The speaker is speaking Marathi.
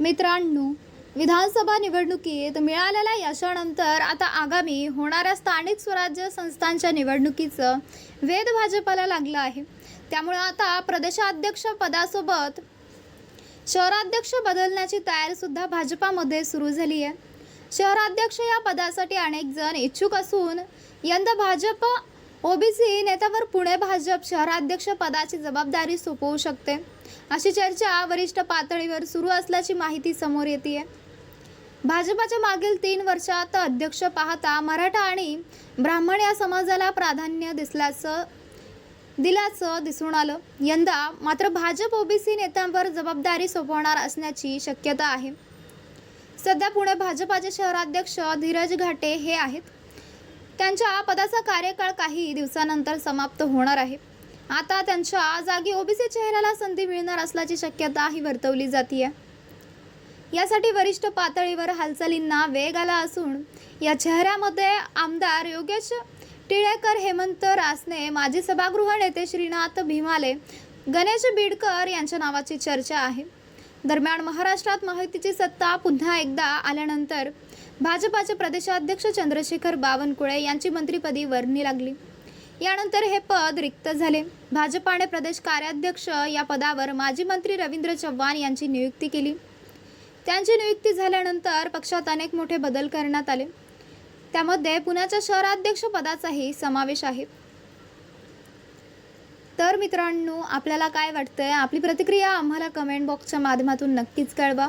मित्रांनो विधानसभा निवडणुकीत मिळालेल्या यशानंतर आता आगामी होणाऱ्या स्थानिक स्वराज्य संस्थांच्या निवडणुकीचं वेध भाजपाला लागलं आहे. त्यामुळे आता प्रदेशाध्यक्ष पदासोबत शहराध्यक्ष बदलण्याची तयारीसुद्धा भाजपामध्ये सुरू झाली आहे. शहराध्यक्ष या पदासाठी अनेक जण इच्छुक असून यंदा भाजप ओबीसी नेत्यावर पुणे भाजप शहराध्यक्ष पदाची जबाबदारी सोपवू शकते. अशी चर्चा वरिष्ठ पातळीवर सुरू असल्याची माहिती समोर येते भाजपाच्या मागील तीन वर्षात अध्यक्ष पाहता मराठा आणि ब्राह्मण या समाजाला प्राधान्य दिसल्याचं दिल्याचं दिसून आलं. यंदा मात्र भाजप ओबीसी नेत्यांवर जबाबदारी सोपवणार असण्याची शक्यता आहे. सध्या पुणे भाजपाचे शहराध्यक्ष धीरज घाटे हे आहेत. त्यांच्या पदाचा कार्यकाळ काही दिवसानंतर समाप्त होणार आहे. आता त्यांच्या जागी ओबीसी चेहऱ्याला संधी मिळणार असल्याची शक्यता ही वर्तवली जाते यासाठी वरिष्ठ पातळीवर हालचालींना वेग आला असून या चेहऱ्यामध्ये आमदार योगेश टिळेकर हेमंत रासने माजी सभागृह नेते श्रीनाथ भीमाले गणेश बीडकर यांच्या नावाची चर्चा आहे. दरम्यान महाराष्ट्रात माहितीची सत्ता पुन्हा एकदा आल्यानंतर भाजपाचे प्रदेशाध्यक्ष चंद्रशेखर बावनकुळे यांची मंत्रिपदी वर्णी लागली. यानंतर हे पद रिक्त झाले. भाजपाने प्रदेश कार्याध्यक्ष या पदावर माजी मंत्री रवींद्र चव्हाण यांची नियुक्ती केली. त्यांची नियुक्ती झाल्यानंतर पक्षात अनेक मोठे बदल करण्यात आले. त्यामध्ये पुण्याच्या शहराध्यक्ष पदाचाही समावेश आहे. तर मित्रांनो आपल्याला काय वाटतंय? आपली प्रतिक्रिया आम्हाला कमेंट बॉक्सच्या माध्यमातून नक्कीच कळवा.